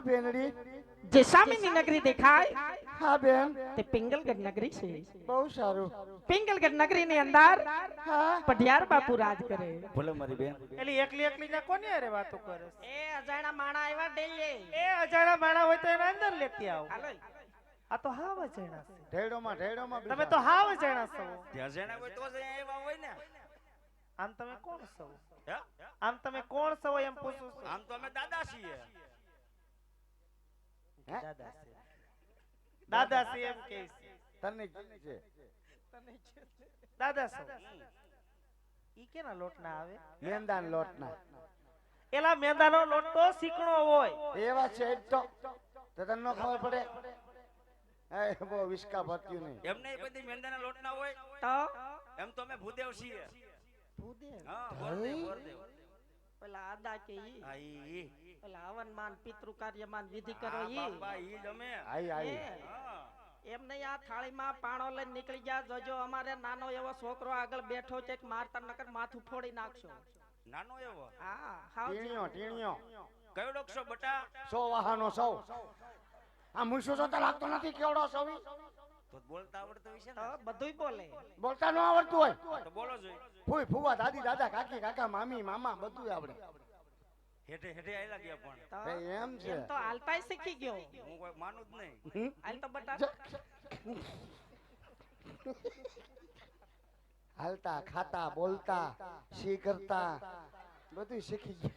હા બેનડી જે સામેની નગરી દેખાય હા બેન. તે પિંગલગઢ નગરી છે. બહુ સારું. પિંગલગઢ નગરીની અંદર હા. પઢિયાર બાપુ રાજ કરે. ભલે મારી બેન. એટલે એકલી એકલી ના કોની અરે વાતો કરે? એ અજાણા માણા આવ્યા ડેલે. એ અજાણા માણા હોય તો એને અંદર લેતી આવો. આ તો હાવ અજાણા છે. ઢેડોમાં ઢેડોમાં તમે તો હાવ અજાણા છો. અજાણા હોય તો જ એવા હોય ને. આમ તમે કોણ છો? આમ તમે કોણ છો એમ પૂછું આમ તો અમે દાદા છીએ? દાદા છે દાદા છે. એમ કે છે. તને છે. દાદા છો. ઈ કેના લોટ ના આવે? મેંદાન લોટના. એલા મેંદાનો લોટ તો શીકણો હોય. એવા છે તો. તો તને ન ખબર પડે? એ વિસ્કા ભરત્યું નહીં. એમને બધી મેંદાના લોટ ના હોય? તો? એમ તો અમે ભૂદેવ છીએ. ભૂદેવ? હા પેલા આદા કે ઈ. હા ઈ. પેલા હવન માન પિતૃ કાર્યમાન વિધિ કરો ઈ. બાપા, ઈ જમે આઈ આઈ. એમ નહીં આ થાળીમાં પાણો લઈને નીકળી ગયા જોજો અમારે નાનો એવો છોકરો આગળ બેઠો છે કે મારતા નકર માથું ફોડી નાખશો. નાનો એવો? હા હાવ ટીણીયો ટીણીયો. કયો ડોક્ષો બટા? સો વાહનો સૌ. આ મૂછો તો લાગતો નથી કેવડો સવી તો બોલતા આવડતું હશે ને? બધુંય બોલે. બોલતા ન આવડતું હોય. તો બોલો જોઈ. ફૂઈ ફૂવા દાદી દાદા કાકી કાકા મામી મામા બધું આવડે. હેઠે હેઠે આયલા ગયા પણ. એમ છે. એમ તો હાલતાય શીખી ગયો. હું કોઈ માનું જ નહીં. હમ? તો બટા. હાલતા ખાતા બોલતા સી કરતા બધું શીખી ગયું.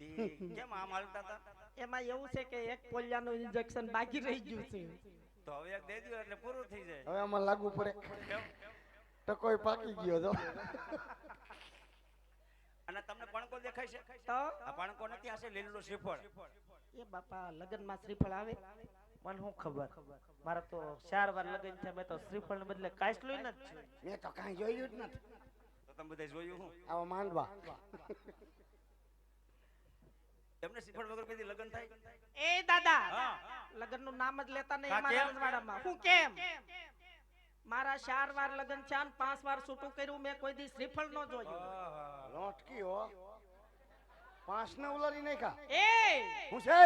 ઈ કેમ આમ હાલતા હતા? એમાં એવું છે કે એક પોલિયાનું ઇન્જેક્શન બાકી રહી ગયું છે. તો હવે એક દે દો એટલે પૂરું થઈ જાય. હવે આમાં લાગુ પડે. ટકોય પાકી ગયો તો. અને તમને પણકો દેખાય છે? તો? આ પણકો નથી આશે છે લીલું શ્રીફળ. એ બાપા લગ્નમાં શ્રીફળ આવે? મને શું ખબર? મારા તો ચાર વાર લગન છે મેં તો શ્રીફળ ને બદલે કાચલું જ નથી મેં તો કાંઈ જોયું જ નથી. તો તમે બધા જોયું હું. આવા માંડવા. એમને શ્રીફળ વગર કદી લગ્ન થાય? એ દાદા લગ્નનું નામ જ લેતા નહીં અમારા? રજવાડામાં. હું કેમ? મારા ચાર વાર લગ્ન છે અને પાંચ વાર છૂટું કર્યું મેં કોઈ દી શ્રીફળ ન જોયું. લોટકી હો. પાંચ ને ઉલારી નાખ્યા. એ! હું છે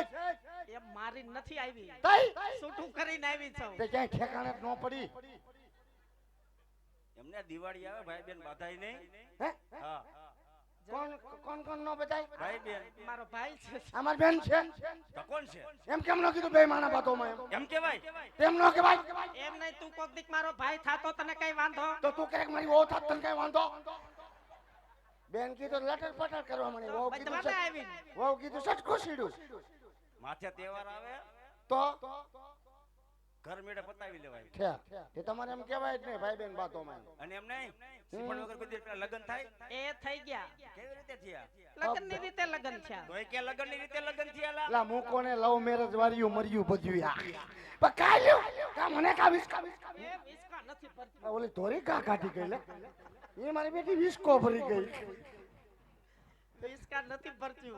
એ મારી નથી આવી. તઈ! છૂટું કરીને આવી છું. તે ક્યાંય ઠેકાણે ન પડી. એમને દિવાળી આવે ભાઈ બેન બાધાય નહીં. હે? હા. કોણ કોણ કોણ નો બેન મારો ભાઈ છે. અમાર બેન છે. કોણ છે? એમ કેમ ન કીધું બે માણા બાતોમાં એમ? એમ કેવાય? તેમ ન કહેવાય. એમ નહીં તું કોક દીક મારો ભાઈ થાતો તને કઈ વાંધો? તો તું ક્યારેક મારી વહુ થાત તને કઈ વાંધો? બેન કીધું લટર પટર કરવા મળી વહુ કીધું વહુ કીધું સચ ખુશીડું. માથે તહેવાર આવે? તો? ઘર મેળે પતાવી લેવાય. છે. એ તમારે એમ કહેવાય જ નહીં ભાઈ બેન બાતોમાં અને એમ નહીં શ્રીફળ વગર કોઈ પેલા લગ્ન થાય? એ થઈ ગયા. કેવી રીતે થયા? લગ્નની રીતે લગ્ન છે તો એ કે લગ્નની રીતે લગ્ન થયા લા? લા મૂકો ને લવ મેરેજ વાળ્યું મર્યું ભજ્યું યા પણ કા મને કા વિસ્કા? વિસ્કા એ વિસ્કા નથી ભરતી. ઓલી ધોરી કા કાઢી ગઈ લે? એ મારી બેટી વિસ્કો ભરી ગઈ. વિસ્કા નથી ભરતું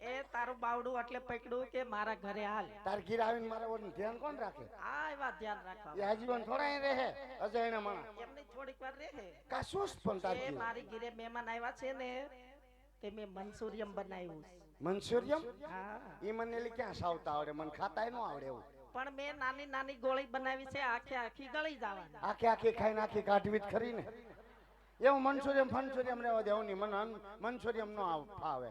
એ તારું બાવડું એટલે પકડ્યું કે મારા ઘરે હાલ. તાર ઘીર આવીને મારા ઓલું ધ્યાન કોણ રાખે? આ એવા ધ્યાન એ આજીવન થોડા એ રહે અજયણા માણા એમને થોડીક વાર રહે. કા સુસ્ત પણ તાર એ મારી ઘરે મહેમાન આવ્યા છે ને તે મેં મનસુરિયમ બનાવ્યું મનસુરિયમ હા. ઈ મને ક્યાં સાવતા આવડે? મને ખાતાય ન આવડે એવું. પણ મેં નાની નાની ગોળી બનાવી છે આખી આખી ગળી જવાની. આખી આખી ખાઈને આખી કાઢવી જ ખરી ને એવું મનસુરિયમ ફનસુરિયમ રહેવા દેવું નહીં મને મનસુરિયમ નો ફાવે.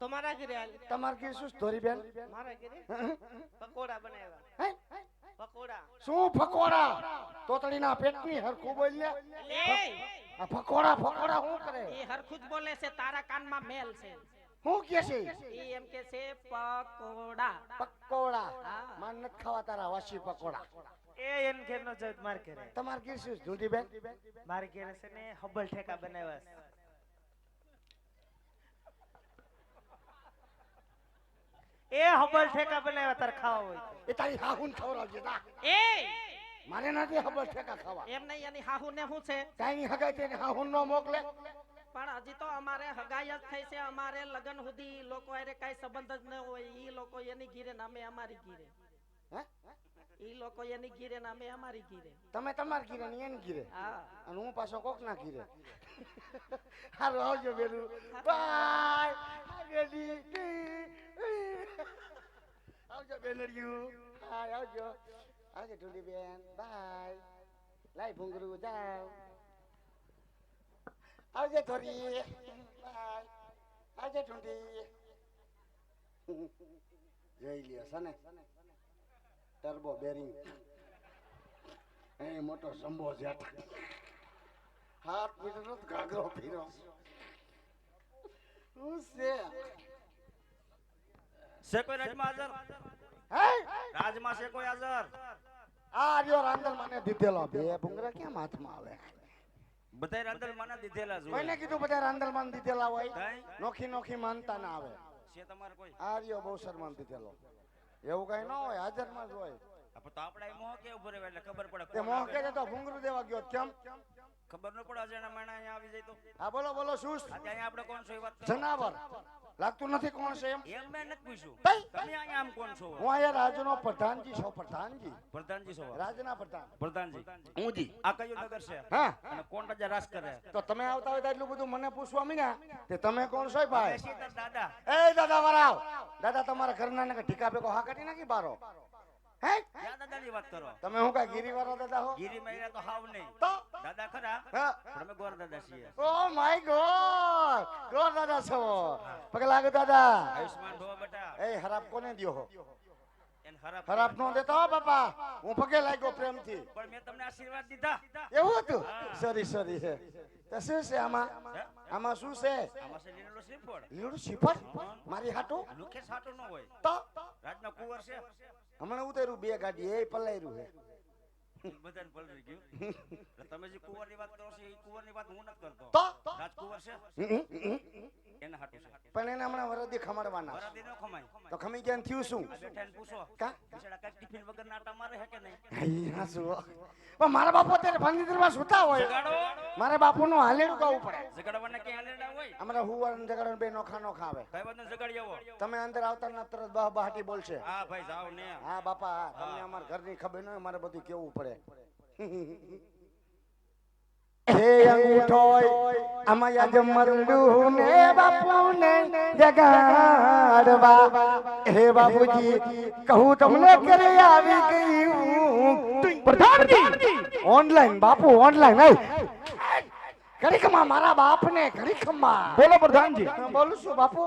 તમારા ઘરે તમારા ઘરે શું ધોરી બેન મારા ઘરે? પકોડા બનાવ્યા. પકોડા. શું ફકોડા તોતડીના પેટની હરખું બોલ લે. એ આ ફકોડા ફકોડા શું કરે? એ હરખું જ બોલે છે તારા કાનમાં મેલ છે. હું કે છે? એ એમ કે છે પકોડા. પકોડા. માન નથી ખાવા તારા વાસી પકોડા. એ એન ઘેર નો જત માર ઘેર. તમાર ઘેર શું ઢૂંઢી બેન માર ઘેર છે ને હબલ ઠેકા બનાવ્યા છે. એ હબલ ઠેકા બનાવ્યા તાર ખાવા હોય એ તારી હાહુન ખવડાવજે તા એ! મારે નથી હબલ ઠેકા ખાવા. એમ નહીં એની હાહુ ને શું છે? કાંઈ હગાઈ તેને હાહુન નો મોકલે. પણ હજી તો અમારે હગાઈ જ થઈ છે. અમારે લગન સુધી લોકો અરે કઈ સંબંધ જ ન હોય. ઈ લોકો એની ઘીરે નામે અમારી ઘીરે. ઈ લોકો એની ઘીરે ને અમે અમારી ઘીરે. તમે તમાર ઘીરે ને એની ઘીરે? હા. અને હું પાછો કોક ના ઘીરે? હારું આવજો બેરું બાય. આવજો બેનરિયું હાય આવજો. આવજો ટુડી બેન. બાય. લાય ભૂંગરું જાવ. આવજે થોરી બાય. આવજે ટુંડી જોઈ લ્યો સને ટર્બો બેરિંગ એ મોટો સંભો જેઠ હાથ મીટર ઘાઘરો ફીરો શું છે? છે કોઈ રાજમાં હાજર? હે? રાજમાં છે કોઈ હાજર? આ રહ્યો રાંદર મને દીધેલો. બે ભૂંગરા કેમ હાથમાં આવે? બધાય રાંદર માના દીધેલા જ કોઈને કીધું બધા રાંદર માન દીધેલા હોય? નોખી નોખી માનતા ના આવે. છે તમારે કોઈ? આ રહ્યો બહુ શરમાન દીધેલો. એવું કઈ ન હોય હાજરમાં જ હોય. તો આપડે મોહ કે ઊભો રહેવાય એટલે ખબર પડે તે મોહ કે તો ભૂંગરું દેવા ગયો કેમ? ખબર ન પડે અજાણા માણા અહીંયા આવી જાય તો. હા બોલો બોલો શું? અહીંયા આપણે કોણ છો એ વાત જનાવર. લાગતું નથી કોણ છે એમ? એમ મેં નથી પૂછ્યું. તમે અહીંયા આમ કોણ છો? હું અહીંયા રાજનો પ્રધાનજી છો પ્રધાનજી. પ્રધાનજી છો. રાજના પ્રધાન. પ્રધાનજી. હું જી. આ કયો નગર છે? હા. અને કોણ રાજા રાજ કરે? તો તમે આવતા હોય એટલું બધું મને પૂછવા મીના. તે તમે કોણ છો ભાઈ? દાદા. એ દાદા વરાવ. દાદા તમારા ઘરના ને ઢીકા ભેગો હા કાઢી નાખી બારો? હે? દાદાની વાત કરો. તમે હું કઈ ગીરી દાદા હો? ગીરી મહિના તો હાવ નહીં. તો? દાદા ખરા? હા. ગોર દાદા છીએ. Oh my God! ગોર દાદા છો. પગે લાગે દાદા. આયુષ્માન ભવ બેટા. એ હરાબ કોને દ્યો હો? ખરાબ નો દેતા હો બાપા. હું પગે લાગ્યો પ્રેમથી. પણ મેં તમને આશીર્વાદ દીધા. એવું હતું? સોરી સોરી છે તો શું છે આમાં? આમાં શું છે? આમાં છે લીલો શ્રીફળ. લીલું શીફળ મારી હાટું? લુખે સાટું ન હોય. તો? રાજનો કુંવર છે. હમણાં ઉતર્યું બે ગાડી એ પલાયરું છે બધાને પલરી ગયું. તમે જે કુંવરની વાત કરો છો એ કુંવરની વાત હું નથી કરતો. તો? રાજકુંવર છે. એના હાટું છે. પણ એને હમણાં વરદી ખમાડવાના વરદી ન ખમાય. તો ખમી ગયા થયું શું? આ બેઠા પૂછો. કા? બિચારા કાંઈક ટિફિન વગર નાટા મારે હે કે નહીં? હઈ, શું? પણ મારા બાપુ અત્યારે ભાંગીદરમાં સુતા હોય. મારા બાપુનું હાલેડું ગાવું પડે. જગાડવાના કે હાલેડા હોય? અમારા હુવાન જગાડો બે નોખા નોખા આવે. કઈ વાત જગાડી આવો? તમે અંદર આવતા ના તરત બહ બહાટી બોલશે. હા ભાઈ જાવ ને. હા બાપા હા, તમને અમારા ઘરની ખબર ન હોય મારે બધું કેવું પડે. હે અંગૂઠોય આમાં યાદ મરડું ને બાપુને જગાડવા. હે બાપુજી કહું તમને કરે આવી ગયું. પ્રધાનજી ઓનલાઈન બાપુ ઓનલાઈન આય ઘડી ખમા મારા બાપને ઘડી ખમા બોલો પ્રધાનજી. બોલું છું બાપુ.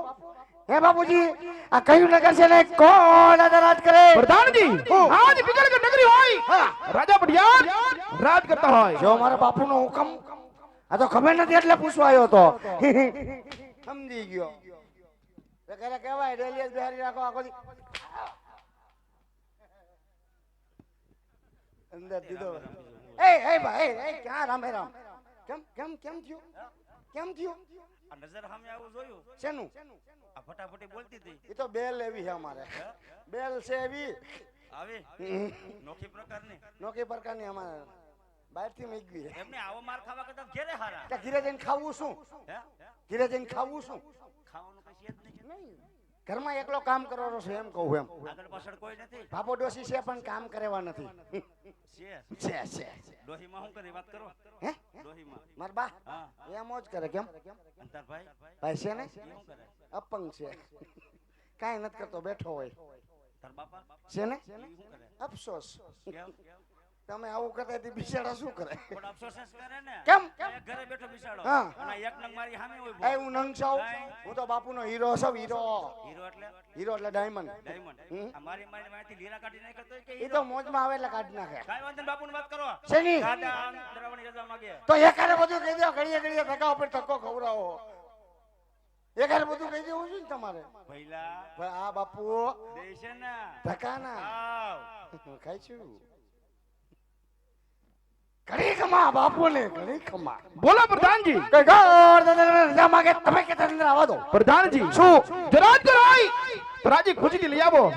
હે બાપુજી આ કયું નગર છે ને? કોણ રાજા રાજ કરે? પ્રધાનજી આજ વિજયનગર નગરી હોય રાજા પટિયાર રાજ કરતા હોય. જો મારા બાપુનો હુકમ આ તો ખબર નથી એટલે પૂછવા આવ્યો તો સમજી ગયો. તો કહેવાય ડેલી બિહારી રાખો આખો અંદર દીધો. એ એ ભાઈ એ ક્યાં રામે રામ? કેમ કેમ કેમ થયું? કેમ થયું? આ નજર સામે આવું જોયું? શેનું? આ ફટાફટી બોલતી હતી. એ તો બેલ એવી છે અમારે. બેલ છે એવી. આવે? નોખી પ્રકારની? નોખી પ્રકારની અમારે. બહારથી મેગવી છે. એમને આવો માર ખાવા કરતા ઘેરે હારા. ઘીરે જઈને ખાવું શું? હે? ઘીરે જઈને ખાવું શું? ખાવાનું કશી જ નહીં. ઘરમાં એકલો કામ કરવાનો છે એમ કહું એમ. આગળ પાછળ કોઈ નથી? બાપો ડોસી છે પણ કામ કરેવા નથી. છે? છે છે ડોહીમાં શું કરી? વાત કરો. હે? ડોહીમાં. માર બા? એમ જ કરે કેમ? ભાઈ છે ને? અપંગ છે. કાંઈ નથી કરતો બેઠો હોય. તાર બાપા? છે ને? અફસોસ. તમે આવું કરતા હતી બિચારા શું કરે? પણ અફસોસ કરે ને. કેમ? ઘરે બેઠો બિચારો. હા. અને એક નંગ મારી સામે હોય એ હું નંગ છું. હું તો બાપુનો હીરો છું હીરો. હીરો એટલે? હીરો એટલે ડાયમંડ ડાયમંડ મારી મારી માથી લીરા કાઢી નાખે તો કે એ તો મોજમાં આવે એટલે કાઢી નાખે. કાઈ વાંધો બાપુની વાત કરો. શેની? દાદા ડરાવવાની રજા માંગે. તો એકારે બધું કહી દો ઘડીએ ઘડીએ ધક્કા ઉપર ધક્કો ખવડાવો. એકારે બધું કહી દેવું છે ને તમારે. ભઈલા. ભાઈ આ બાપુ દેશે ને. ધક્કા ના ખાઈ છું. ઘડી ખમા બાપુ ને ઘડી ખમા બોલો પ્રધાનજી. ઘર દાદા રજા તમે કે અંદર આવા દો. પ્રધાનજી શું? જો રાજ કરો હોય તો રાજી ખુશીથી લઈ આવો.